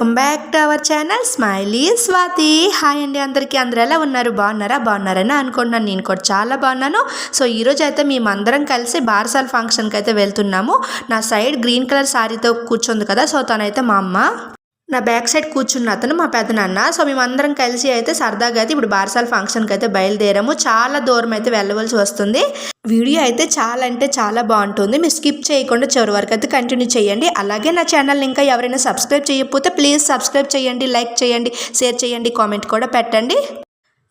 Welcome back to our channel smiley Swathi. Hi అండి అందరికీ. అందరూ ఎలా ఉన్నారు? బాగున్నారా? బాగున్నారని అనుకుంటున్నాను. నేను కూడా చాలా బాగున్నాను. సో ఈరోజు అయితే మేమందరం కలిసి బార్సల్ ఫంక్షన్కి అయితే వెళ్తున్నాము. నా సైడ్ గ్రీన్ కలర్ శారీతో కూర్చుంది కదా. సో తనైతే మా అమ్మ. నా బ్యాక్ సైడ్ కూర్చున్న అతను మా పెదనాన్న సో మేమందరం కలిసి అయితే సరదాగా అయితే ఇప్పుడు బారసాల ఫంక్షన్కి అయితే బయలుదేరాము. చాలా దూరం అయితే వెళ్ళవలసి వస్తుంది. వీడియో అయితే చాలా అంటే చాలా బాగుంటుంది. మీరు స్కిప్ చేయకుండా చివరి వరకు అయితే కంటిన్యూ చేయండి. అలాగే నా ఛానల్ ఇంకా ఎవరైనా సబ్స్క్రైబ్ చేయకపోతే ప్లీజ్ సబ్స్క్రైబ్ చేయండి లైక్ చేయండి షేర్ చేయండి కామెంట్ కూడా పెట్టండి.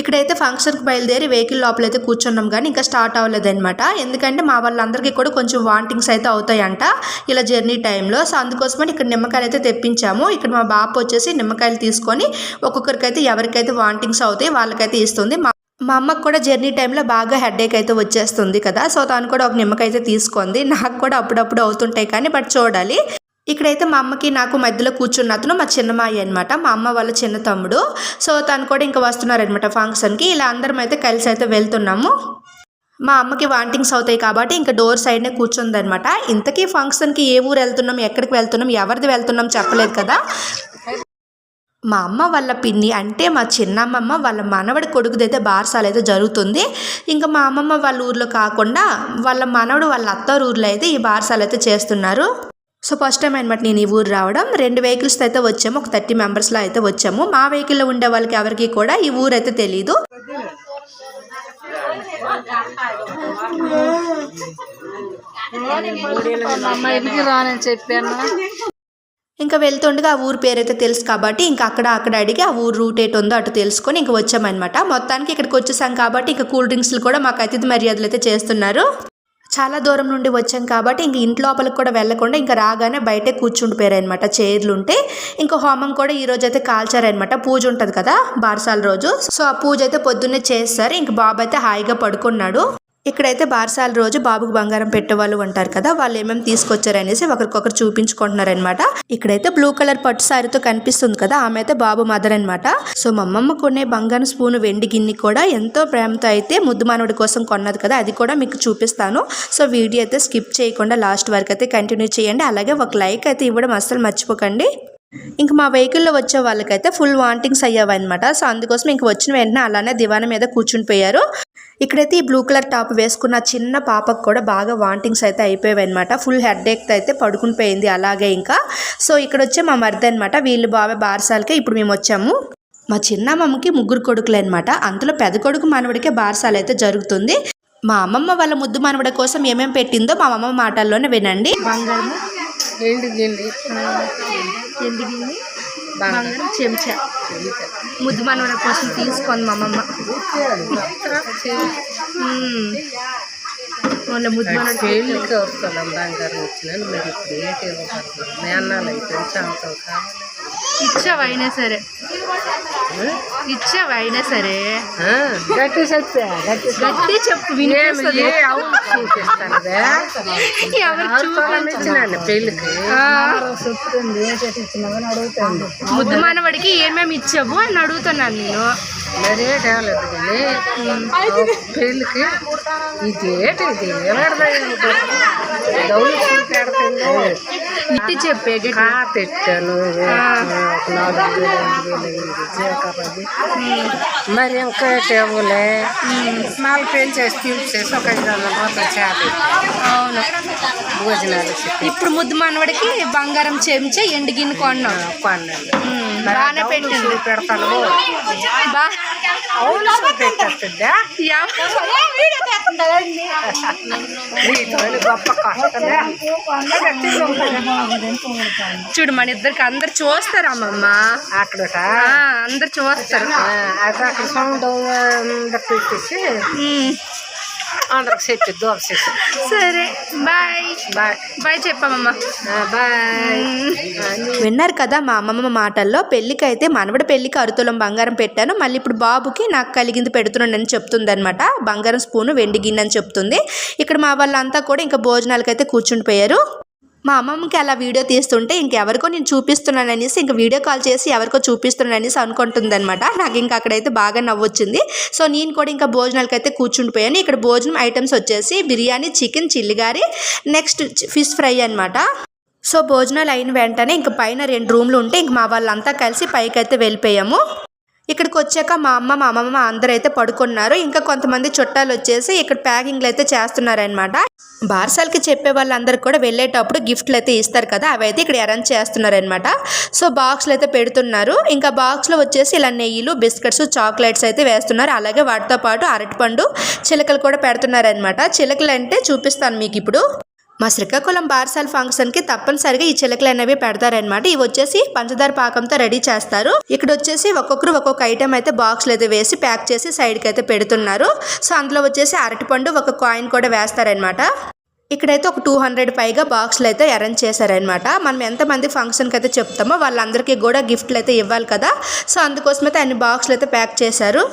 ఇక్కడైతే ఫంక్షన్కి బయలుదేరి వెహికల్ లోపలైతే కూర్చున్నాం కానీ ఇంకా స్టార్ట్ అవ్వలేదన్నమాట. ఎందుకంటే మా వాళ్ళందరికీ కూడా కొంచెం వాంటింగ్స్ అయితే అవుతాయంట ఇలా జర్నీ టైంలో. సో అందుకోసమని ఇక్కడ నిమ్మకాయలు అయితే తెప్పించాము. ఇక్కడ మా బాప వచ్చేసి నిమ్మకాయలు తీసుకొని ఒక్కొక్కరికైతే ఎవరికైతే వాంటింగ్స్ అవుతాయి వాళ్ళకైతే ఇస్తుంది. మా మా అమ్మకు కూడా జర్నీ టైంలో బాగా హెడేక్ అయితే వచ్చేస్తుంది కదా. సో తను కూడా ఒక నిమ్మకాయ అయితే తీసుకుంది. నాకు కూడా అప్పుడప్పుడు అవుతుంటాయి కానీ బట్ చూడాలి. ఇక్కడైతే మా అమ్మకి నాకు మధ్యలో కూర్చున్న అతను మా చిన్నమాయి అనమాట మా అమ్మ వాళ్ళ చిన్న తమ్ముడు. సో తను కూడా ఇంకా వస్తున్నారనమాట ఫంక్షన్కి. ఇలా అందరం అయితే కలిసి అయితే వెళ్తున్నాము. మా అమ్మకి వాంటింగ్స్ అవుతాయి కాబట్టి ఇంకా డోర్ సైడ్నే కూర్చుందనమాట ఇంతకీ ఫంక్షన్కి ఏ ఊరు వెళ్తున్నాం ఎక్కడికి వెళ్తున్నాం ఎవరిది వెళ్తున్నాం చెప్పలేదు కదా. మా అమ్మ వాళ్ళ పిన్ని అంటే మా చిన్నమ్మమ్మ వాళ్ళ మనవడి కొడుకుదైతే బార్సాలు అయితే జరుగుతుంది. ఇంకా మా అమ్మమ్మ వాళ్ళ ఊర్లో కాకుండా వాళ్ళ మనవడు వాళ్ళ అత్తారు ఊర్లో అయితే ఈ బార్సాలు అయితే చేస్తున్నారు. సో ఫస్ట్ టైం అనమాట నేను ఈ ఊరు రావడం. రెండు వెహికల్స్తో అయితే వచ్చాము. ఒక థర్టీ మెంబర్స్లో అయితే వచ్చాము. మా వెహికల్లో ఉండే వాళ్ళకి ఎవరికి కూడా ఈ ఊరు అయితే తెలియదు అమ్మాయికి రానని చెప్పాను ఇంకా వెళ్తుండగా ఆ ఊరు పేరైతే తెలుసు కాబట్టి ఇంకా అక్కడ అక్కడ అడిగి ఆ ఊరు రూట్ ఎటు ఉందో అటు తెలుసుకొని ఇంకా వచ్చామన్నమాట. మొత్తానికి ఇక్కడికి వచ్చేసాం కాబట్టి ఇంకా కూల్ డ్రింక్స్లు కూడా మాకు అతిథి మర్యాదలు అయితే చేస్తున్నారు. చాలా దూరం నుండి వచ్చాం కాబట్టి ఇంక ఇంట్లోపలికి కూడా వెళ్ళకుండా ఇంకా రాగానే బయటే కూర్చుండిపోయారనమాట చైర్లు ఉంటే ఇంకా హోమం కూడా ఈ రోజు అయితే కాల్చారనమాట పూజ ఉంటుంది కదా బారసాల రోజు. సో ఆ పూజ అయితే పొద్దున్నే చేస్తారు. ఇంక బాబు అయితే హాయిగా పడుకున్నాడు. ఇక్కడైతే బారసాల రోజు బాబుకు బంగారం పెట్టే వాళ్ళు ఉంటారు కదా వాళ్ళు ఏమేమి తీసుకొచ్చారనేసి ఒకరికొకరు చూపించుకుంటున్నారనమాట ఇక్కడైతే బ్లూ కలర్ పట్టు సారీతో కనిపిస్తుంది కదా ఆమె అయితే బాబు మదర్ అనమాట సో మమ్మమ్మ కొనే బంగారం స్పూన్ వెండి గిన్నె కూడా ఎంతో ప్రేమతో అయితే ముద్దు మానవుడి కోసం కొన్నది కదా అది కూడా మీకు చూపిస్తాను. సో వీడియో అయితే స్కిప్ చేయకుండా లాస్ట్ వరకు అయితే కంటిన్యూ చేయండి. అలాగే ఒక లైక్ అయితే ఇవ్వడం అస్సలు మర్చిపోకండి. ఇంక మా వెహికల్లో వచ్చే వాళ్ళకైతే ఫుల్ వాంటింగ్స్ అయ్యావన్నమాట. సో అందుకోసం ఇంక వచ్చిన వెంటనే అలానే దివాన మీద కూర్చుని పోయారు. ఇక్కడైతే ఈ బ్లూ కలర్ టాప్ వేసుకున్న చిన్న పాపకు కూడా బాగా వాంటింగ్స్ అయితే అయిపోయాయి అనమాట ఫుల్ హెడ్ ఏక్ అయితే పడుకుని పోయింది అలాగే ఇంకా. సో ఇక్కడ వచ్చే మా మరిది అనమాట వీళ్ళు బాగా బారసాలకే ఇప్పుడు మేము వచ్చాము. మా చిన్నమ్మమ్మకి ముగ్గురు కొడుకులు అనమాట అందులో పెద్ద కొడుకు మనవడికే బారసాలు అయితే జరుగుతుంది. మా అమ్మమ్మ వాళ్ళ ముద్దు మనవడ కోసం ఏమేమి పెట్టిందో మా అమ్మమ్మ మాటల్లోనే వినండి. బంగారం బంగారం చెంచా. ముద్దు మనవడి కోసం తీసుకుంది మా అమ్మమ్మ. మ్మ్. వాళ్ళ ముద్దు పెళ్ళికి వస్తున్నాం బంగారం వచ్చినాను మరి ఇప్పుడు ఏంటి ఇవ్వగలుగుతాం మీ అన్నాలు అయితే కావాలి? ఇచ్చావైనా సరే. ఇచ్చావైనా సరే. గట్టి చెప్పా గట్టి చెప్పు వినిపిస్తుంది. ఎవరు పెళ్ళికి. ముద్దు మనవడికి ఏమేమి ఇచ్చావు అని అడుగుతున్నాను నేను. మరి కాలేదు కానీ పెళ్ళికి ఇదేటి ఇది. ఇట్టి చెప్పే పెట్టాను. మరి ఇంకా టేబులే నాలుగు పెంచేసి తీసేసి ఒక ఐదు వందల రూపాయలు చేప అవును. భోజనాలు ఇప్పుడు ముద్దు మనవడికి బంగారం చెంచా ఎండు గిన్నె కొన్నాం. కొన్నాను. బాగానే పెట్టింది పెడతాను. చూడు మన ఇద్దరికి అందరు చూస్తారు అమ్మమ్మ. అక్కడ ఆ, అందరు చూస్తారు. అక్కడ సౌండ్ పెట్టేసి. అందరికి చెప్పి చేసి. సరే బాయ్. బాయ్. బాయ్ చెప్పమ్మమ్మ బాయ్. విన్నారు కదా మా అమ్మమ్మ మాటల్లో పెళ్ళికైతే మనవడి పెళ్ళికి అరుతులం బంగారం పెట్టాను మళ్ళీ ఇప్పుడు బాబుకి నాకు కలిగింది పెడుతున్నానని చెప్తుంది అనమాట బంగారం స్పూను వెండి గిన్నె అని చెప్తుంది. ఇక్కడ మా వాళ్ళంతా కూడా ఇంకా భోజనాలకైతే కూర్చుండిపోయారు. మా అమ్మమ్మకి అలా వీడియో తీస్తుంటే ఇంకెవరికో నేను చూపిస్తున్నాను అనేసి ఇంక వీడియో కాల్ చేసి ఎవరికో చూపిస్తున్నాను అనేసి అనుకుంటుందనమాట నాకు ఇంకా అక్కడైతే బాగా నవ్వొచ్చింది. సో నేను కూడా ఇంకా భోజనాలకి అయితే కూర్చుండిపోయాను ఇక్కడ భోజనం ఐటమ్స్ వచ్చేసి బిర్యానీ చికెన్ చిల్లిగారి నెక్స్ట్ ఫిష్ ఫ్రై అనమాట సో భోజనాలు అయిన వెంటనే ఇంక పైన రెండు రూమ్లు ఉంటే ఇంక మా వాళ్ళంతా కలిసి పైకి అయితే వెళ్ళిపోయాము. ఇక్కడికి వచ్చాక మా అమ్మ మా అమ్మమ్మ అందరూ అయితే పడుకున్నారు. ఇంకా కొంతమంది చుట్టాలు వచ్చేసి ఇక్కడ ప్యాకింగ్లు అయితే చేస్తున్నారనమాట బార్సాలకి చెప్పే వాళ్ళందరూ కూడా వెళ్ళేటప్పుడు గిఫ్ట్లు అయితే ఇస్తారు కదా అవి అయితే ఇక్కడ అరేంజ్ చేస్తున్నారనమాట సో బాక్స్లు అయితే పెడుతున్నారు. ఇంకా బాక్స్లో వచ్చేసి ఇలా నెయ్యిలు బిస్కెట్స్ చాక్లెట్స్ అయితే వేస్తున్నారు. అలాగే వాటితో పాటు అరటిపండు చిలకలు కూడా పెడుతున్నారనమాట చిలకలు అంటే చూపిస్తాను మీకు ఇప్పుడు. మా శ్రీకాకుళం బార్సాల్ ఫంక్షన్కి తప్పనిసరిగా ఈ చిలకలు అనేవి పెడతారనమాట ఇవి వచ్చేసి పంచదార పాకంతో రెడీ చేస్తారు. ఇక్కడ వచ్చేసి ఒక్కొక్కరు ఒక్కొక్క ఐటెం అయితే బాక్స్లు అయితే వేసి ప్యాక్ చేసి సైడ్కి అయితే పెడుతున్నారు. సో అందులో వచ్చేసి అరటిపండు ఒక కాయిన్ కూడా వేస్తారనమాట ఇక్కడైతే ఒక టూ హండ్రెడ్ పైగా బాక్స్లు అయితే అరేంజ్ చేశారనమాట మనం ఎంతమంది ఫంక్షన్కి అయితే చెప్తామో వాళ్ళందరికీ కూడా గిఫ్ట్లు అయితే ఇవ్వాలి కదా. సో అందుకోసమైతే అన్ని బాక్స్లు అయితే ప్యాక్ చేశారు.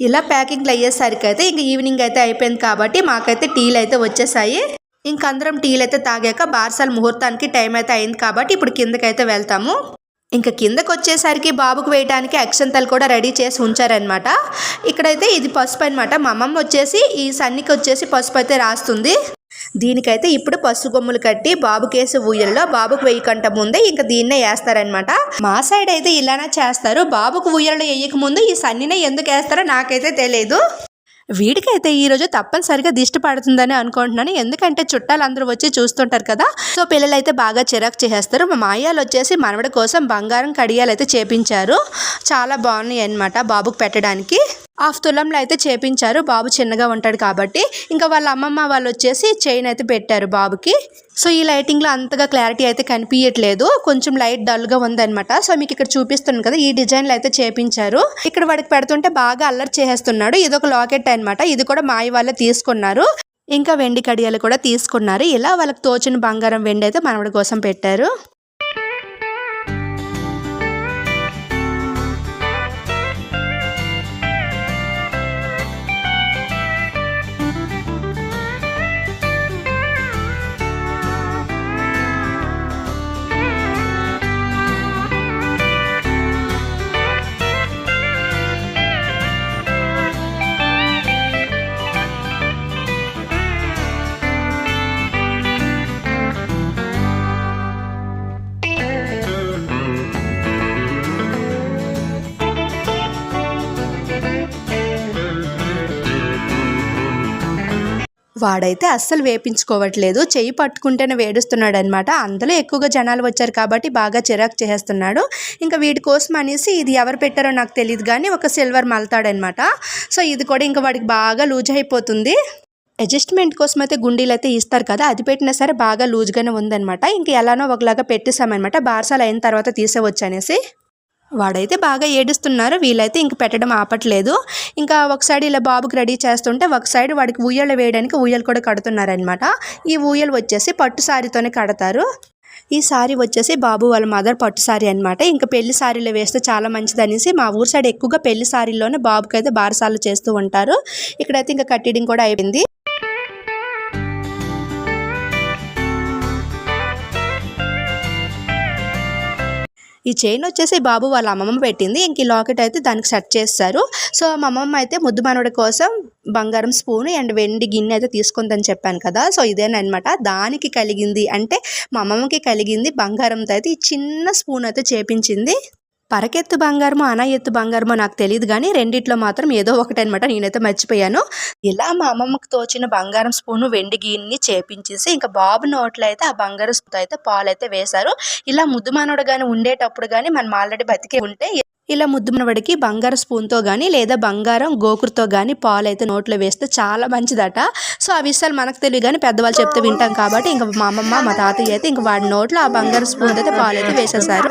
ఇలా ప్యాకింగ్లు అయ్యేసరికి అయితే ఇంక ఈవినింగ్ అయితే అయిపోయింది కాబట్టి మాకైతే టీలు అయితే వచ్చేసాయి ఇంక అందరం టీలు అయితే తాగాక బార్సాల ముహూర్తానికి టైం అయితే అయింది కాబట్టి ఇప్పుడు కిందకైతే వెళ్తాము. ఇంకా కిందకు వచ్చేసరికి బాబుకు వేయడానికి అక్షంతలు కూడా రెడీ చేసి ఉంచారనమాట ఇక్కడైతే ఇది పసుపు అనమాట మా అమ్మమ్మ వచ్చేసి ఈ సన్నికి వచ్చేసి పసుపు అయితే రాస్తుంది. దీనికైతే ఇప్పుడు పసుపు బొమ్మలు కట్టి బాబుకేసి ఊయల్లో బాబుకు వేయకంట ముందే ఇంకా దీన్నే వేస్తారనమాట మా సైడ్ అయితే ఇలానే చేస్తారు. బాబుకు ఊయల్లో వేయక ముందు ఈ సన్నినే ఎందుకు వేస్తారో నాకైతే తెలియదు వీడికైతే ఈరోజు తప్పనిసరిగా దిష్టి పడుతుందని అనుకుంటున్నాను. ఎందుకంటే చుట్టాలు అందరూ వచ్చి చూస్తుంటారు కదా. సో పిల్లలు అయితే బాగా చిరాకు చేసేస్తారు. మా మాయాలు వచ్చేసి మనవడి కోసం బంగారం కడియాలు అయితే చేపించారు. చాలా బాగున్నాయి అనమాట బాబుకు పెట్టడానికి. హాఫ్ తులంలో అయితే చేపించారు. బాబు చిన్నగా ఉంటాడు కాబట్టి ఇంకా వాళ్ళ అమ్మమ్మ వాళ్ళు వచ్చేసి చైన్ అయితే పెట్టారు బాబుకి. సో ఈ లైటింగ్లో అంతగా క్లారిటీ అయితే కనిపించట్లేదు కొంచెం లైట్ డల్గా ఉందన్నమాట. సో మీకు ఇక్కడ చూపిస్తున్నాను కదా ఈ డిజైన్లు అయితే చేపించారు. ఇక్కడ వాడికి పెడుతుంటే బాగా అల్లరి చేసేస్తున్నాడు. ఇది ఒక లాకెట్ అన్నమాట. ఇది కూడా మాయ వాళ్ళే తీసుకున్నారు. ఇంకా వెండి కడియాలు కూడా తీసుకున్నారు. ఇలా వాళ్ళకి తోచిన బంగారం వెండి అయితే మనవడి కోసం పెట్టారు. వాడైతే అస్సలు వేపించుకోవట్లేదు. చెయ్యి పట్టుకుంటేనే వేడుస్తున్నాడు అనమాట అందులో ఎక్కువగా జనాలు వచ్చారు కాబట్టి బాగా చిరాకు చేస్తున్నాడు. ఇంకా వీటి కోసం అనేసి ఇది ఎవరు పెట్టారో నాకు తెలియదు కానీ ఒక సిల్వర్ మలతాడనమాట. సో ఇది కూడా ఇంకా వాడికి బాగా లూజ్ అయిపోతుంది. అడ్జస్ట్మెంట్ కోసం అయితే గుండీలు అయితే ఇస్తారు కదా అది పెట్టినా సరే బాగా లూజ్గానే ఉందనమాట. ఇంకా ఎలానో ఒకలాగా పెట్టేసామన్నమాట బార్సాలు అయిన తర్వాత తీసేవచ్చు అనేసి. వాడైతే బాగా ఏడుస్తున్నారు. వీళ్ళైతే ఇంక పెట్టడం ఆపట్లేదు. ఇంకా ఒక సైడ్ ఇలా బాబుకి రెడీ చేస్తుంటే ఒక సైడ్ వాడికి ఊయలు వేయడానికి ఊయలు కూడా కడుతున్నారనమాట ఈ ఊయలు వచ్చేసి పట్టు సారీతోనే కడతారు. ఈ సారీ వచ్చేసి బాబు వాళ్ళ మదర్ పట్టు సారీ అనమాట ఇంకా పెళ్ళి సారీలో వేస్తే చాలా మంచిది అనేసి మా ఊరు సైడ్ ఎక్కువగా పెళ్ళి సారీలోనే బాబుకి అయితే బారసాలు చేస్తూ ఉంటారు. ఇక్కడైతే ఇంకా కట్టిడింగ్ కూడా అయిపోయింది. ఈ చైన్ వచ్చేసి బాబు వాళ్ళ అమ్మమ్మ పెట్టింది. ఇంక ఈ లాకెట్ అయితే దానికి సెట్ చేస్తారు. సో మా అమ్మమ్మ అయితే ముద్దు మనవడి కోసం బంగారం స్పూన్ అండ్ వెండి గిన్నె అయితే తీసుకుందని చెప్పాను కదా. సో ఇదేనమాట దానికి కలిగింది అంటే మా అమ్మమ్మకి కలిగింది బంగారంతో అయితే ఈ చిన్న స్పూన్ అయితే చేపించింది. పరకెత్తు బంగారమో అన ఎత్తు బంగారమో నాకు తెలియదు కానీ రెండిట్లో మాత్రం ఏదో ఒకటి అనమాట నేనైతే మర్చిపోయాను. ఇలా మా అమ్మమ్మకి తోచిన బంగారం స్పూను వెండి గిన్ని చేపించేసి ఇంకా బాబు నోట్లో అయితే ఆ బంగారం స్పూన్ అయితే పాలు అయితే వేశారు. ఇలా ముద్దు మనోడు కానీ ఉండేటప్పుడు కానీ మనం ఆల్రెడీ బతికే ఉంటే ఇలా ముద్దుమనవాడికి బంగారు స్పూన్తో కానీ లేదా బంగారం గోకురుతో కానీ పాలు అయితే నోట్లో వేస్తే చాలా మంచిదట. సో ఆ విషయాలు మనకు తెలియదు కానీ పెద్దవాళ్ళు చెప్తే వింటాం కాబట్టి ఇంకా మా అమ్మమ్మ మా తాతయ్య అయితే ఇంకా వాడి నోట్లో ఆ బంగారు స్పూన్ అయితే పాలు అయితే వేసేసారు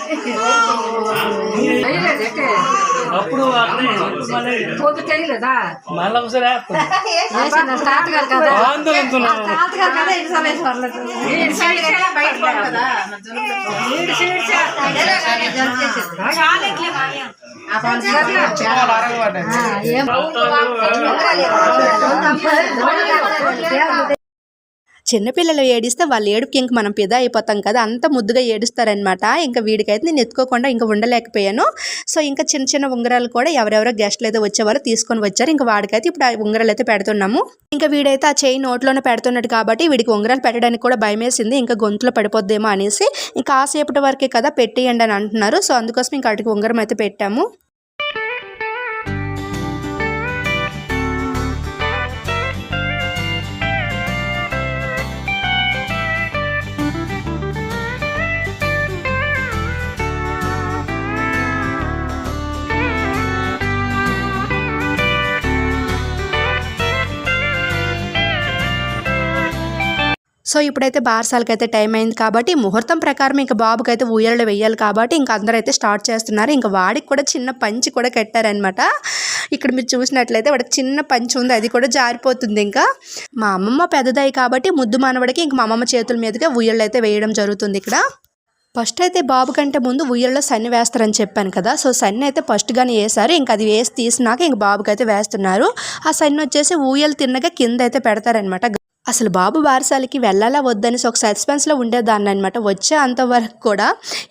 అప్పుడు ఇప్పుడు మళ్ళీ ఒకసారి స్టార్ట్ గారు కదా. బయట పడదా? ఈడు సైడ్ సైడ్. ఆ, ఏం? చిన్నపిల్లలు ఏడిస్తే వాళ్ళు ఏడుపుకి ఇంక మనం పిదా అయిపోతాం కదా అంత ముద్దుగా ఏడుస్తారనమాట ఇంకా వీడికైతే నేను ఎత్తుకోకుండా ఇంకా ఉండలేకపోయాను. సో ఇంకా చిన్న చిన్న ఉంగరాలు కూడా ఎవరెవరో గెస్ట్లు అయితే వచ్చేవారు తీసుకొని వచ్చారు. ఇంకా వాడికైతే ఇప్పుడు ఆ ఉంగరాలు అయితే పెడుతున్నాము. ఇంకా వీడైతే ఆ చేయి నోట్లోనే పెడుతున్నాడు కాబట్టి వీడికి ఉంగరాలు పెట్టడానికి కూడా భయం వేసింది ఇంకా గొంతులో పడిపోద్దేమో అనేసి. ఇంకా కాసేపటి వరకే కదా పెట్టేయండి అని అంటున్నారు. సో అందుకోసం ఇంకా వాటికి ఉంగరం అయితే పెట్టాము. సో ఇప్పుడైతే బారసాలకి అయితే టైం అయింది కాబట్టి ముహూర్తం ప్రకారం ఇంకా బాబుకి అయితే వేయాలి వెయ్యాలి కాబట్టి ఇంకా అందరూ అయితే స్టార్ట్ చేస్తున్నారు. ఇంకా వాడికి కూడా చిన్న పంచి కూడా కట్టారనమాట ఇక్కడ మీరు చూసినట్లయితే వాడికి చిన్న పంచి ఉంది అది కూడా జారిపోతుంది ఇంకా. మా అమ్మమ్మ పెద్దదాయి కాబట్టి ముద్దు మానవుడికి ఇంక మా అమ్మమ్మ చేతుల మీదుగా ఉయ్యళ్ళు అయితే వేయడం జరుగుతుంది ఇక్కడ. ఫస్ట్ అయితే బాబు కంటే ముందు ఉయ్యల్లో సన్ని వేస్తారని చెప్పాను కదా. సో సన్ని అయితే ఫస్ట్గానే వేశారు. ఇంకా అది వేసి తీసినాక ఇంక బాబుకి అయితే వేస్తున్నారు. ఆ సన్ని వచ్చేసి ఊయలు తిన్నగా కింద అయితే పెడతారనమాట అసలు బాబు బారసాలకి వెళ్ళాలా వద్దనేసి ఒక సస్పెన్స్లో ఉండేదాన్ని అనమాట వచ్చే అంతవరకు కూడా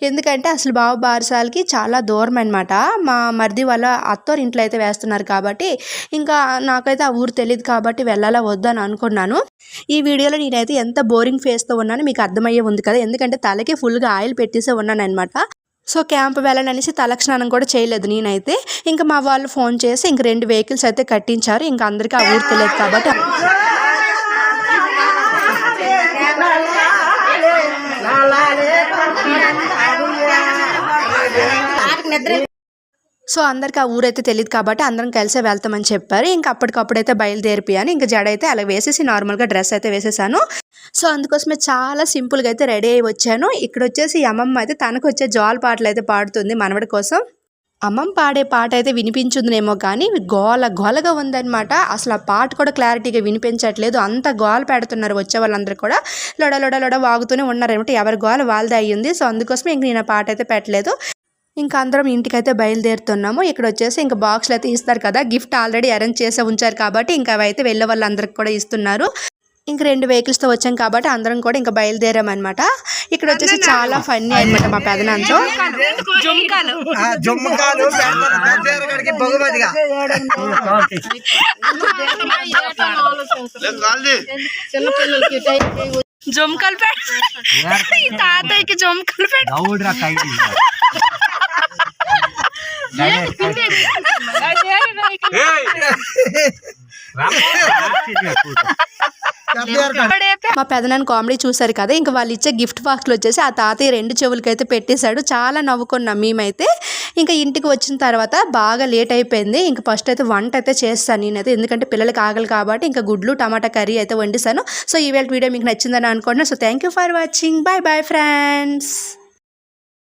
ఎందుకంటే అసలు బాబు బారసాలకి చాలా దూరం అనమాట మా మరిది వాళ్ళ అత్తోరు ఇంట్లో అయితే వేస్తున్నారు కాబట్టి ఇంకా నాకైతే ఆ ఊరు తెలియదు కాబట్టి వెళ్ళాలా వద్దని అనుకున్నాను. ఈ వీడియోలో నేనైతే ఎంత బోరింగ్ ఫేస్తో ఉన్నానో మీకు అర్థమయ్యే ఉంది కదా. ఎందుకంటే తలకి ఫుల్గా ఆయిల్ పెట్టేసే ఉన్నాను అనమాట సో క్యాంప్ వెళ్ళాలనేసి తలక్షణానం స్నానం కూడా చేయలేదు నేనైతే. ఇంకా మా వాళ్ళు ఫోన్ చేసి ఇంక రెండు వెహికల్స్ అయితే కట్టించారు. ఇంకా అందరికీ ఆ ఊరు తెలియదు కాబట్టి సో అందరికి ఆ ఊరైతే తెలియదు కాబట్టి అందరం కలిసే వెళ్తామని చెప్పారు. ఇంకా అప్పటికప్పుడు అయితే బయలుదేరిపోయాను. ఇంకా జడ అయితే అలా వేసేసి నార్మల్గా డ్రెస్ అయితే వేసేసాను. సో అందుకోసమే చాలా సింపుల్గా అయితే రెడీ అయ్యి వచ్చాను. ఇక్కడ వచ్చేసి అమ్మమ్మ అయితే తనకు వచ్చే జాల్ పాటలు అయితే పాడుతుంది మనవడి కోసం. అమ్మమ్మ పాడే పాట అయితే వినిపించుందేమో కానీ గోల గోలగా ఉందన్నమాట. అసలు ఆ పాట కూడా క్లారిటీగా వినిపించట్లేదు. అంత గోల పెడుతున్నారు వచ్చే వాళ్ళందరూ కూడా. లొడ లొడ లొడ వాగుతూనే ఉన్నారనమాట ఎవరి గోల వాళ్ళదే అయ్యింది. సో అందుకోసమే ఇంక నేను ఆ పాట అయితే పెట్టలేదు. ఇంకా అందరం ఇంటికైతే బయలుదేరుతున్నాము. ఇక్కడ వచ్చేసి ఇంకా బాక్స్లు అయితే ఇస్తారు కదా. గిఫ్ట్ ఆల్రెడీ అరేంజ్ చేసే ఉంచారు కాబట్టి ఇంకా అవి అయితే వెళ్ళే వాళ్ళందరికి కూడా ఇస్తున్నారు. ఇంక రెండు వెహికల్స్తో వచ్చాం కాబట్టి అందరం కూడా ఇంకా బయలుదేరామన్నమాట. ఇక్కడ వచ్చేసి చాలా ఫన్నీ అనమాట మా పెదనాంతో జొమ్కలు ఈ తాతయ్యకి జొమ్కలు మా పెదనాన్న కామెడీ చూసారు కదా ఇంకా వాళ్ళు ఇచ్చే గిఫ్ట్ బాక్స్లు వచ్చేసి ఆ తాతయ్య రెండు చెవులకి అయితే పెట్టేశాడు. చాలా నవ్వుకున్నాం మేమైతే. ఇంకా ఇంటికి వచ్చిన తర్వాత బాగా లేట్ అయిపోయింది. ఇంకా ఫస్ట్ అయితే వంట అయితే చేస్తాను నేనైతే. ఎందుకంటే పిల్లలకి ఆగలి కాబట్టి ఇంకా గుడ్లు టమాటా కర్రీ అయితే వండిస్తాను. సో ఈవేళ వీడియో మీకు నచ్చిందని అనుకుంటున్నాను so thank you for watching bye bye friends